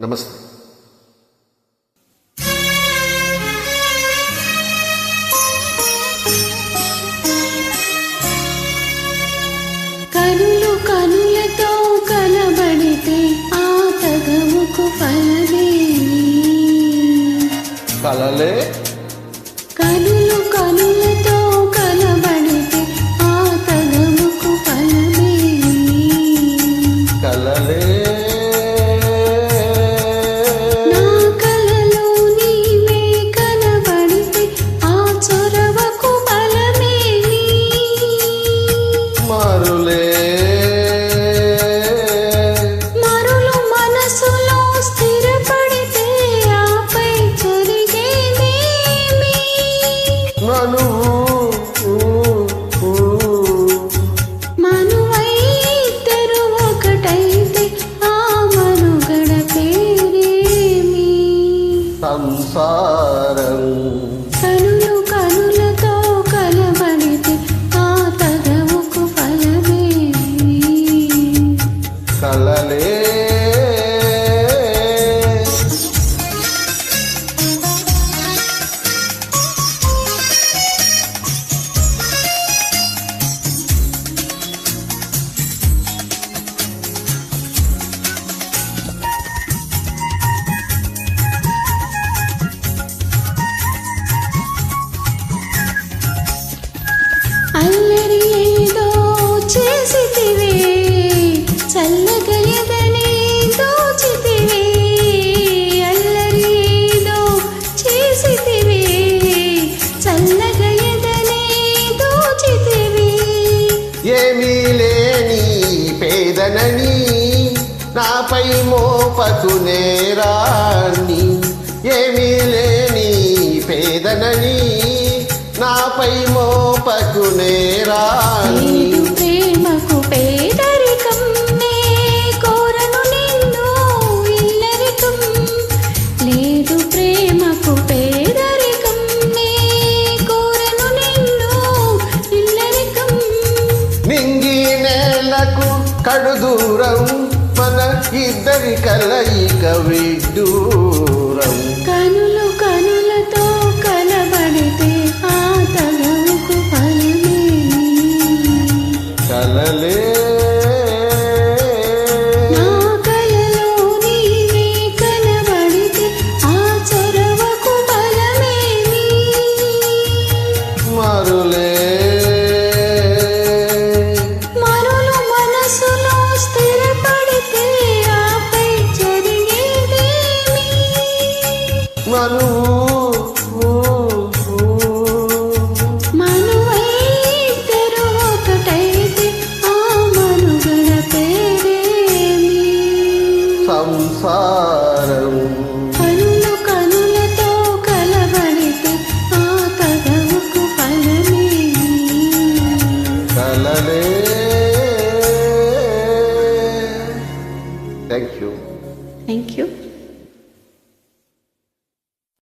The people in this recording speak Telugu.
నమస్తే. కనులు కనులతో కలబడితే ఆ తగవుకు ఫలమేమి కలలే కనులు కనులతో సంసారం. కనులు కనులతో కలబడితే ఆ తగవుకు ఫలమేమి కలలే ఏమీ లేని పేదనని నాపై మోపకు నేరాన్ని ఏమీ లేని పేదనని నాపై మోపకు నేరాన్ని కడు దూరం మన ఇద్దరి కలయిక విడ్డూరం కనులు కనులతో కలబడితే ఆ తగవుకు ఫలమేమి కలలే మనువు మనువై ఇద్దరు ఒకటైతే ఆ మనుగడ పేరేమి? సంసారం కనులు కనులతో కలబడితే ఆ తగవుకు ఫలమేమి? కలలే. Thank you thank you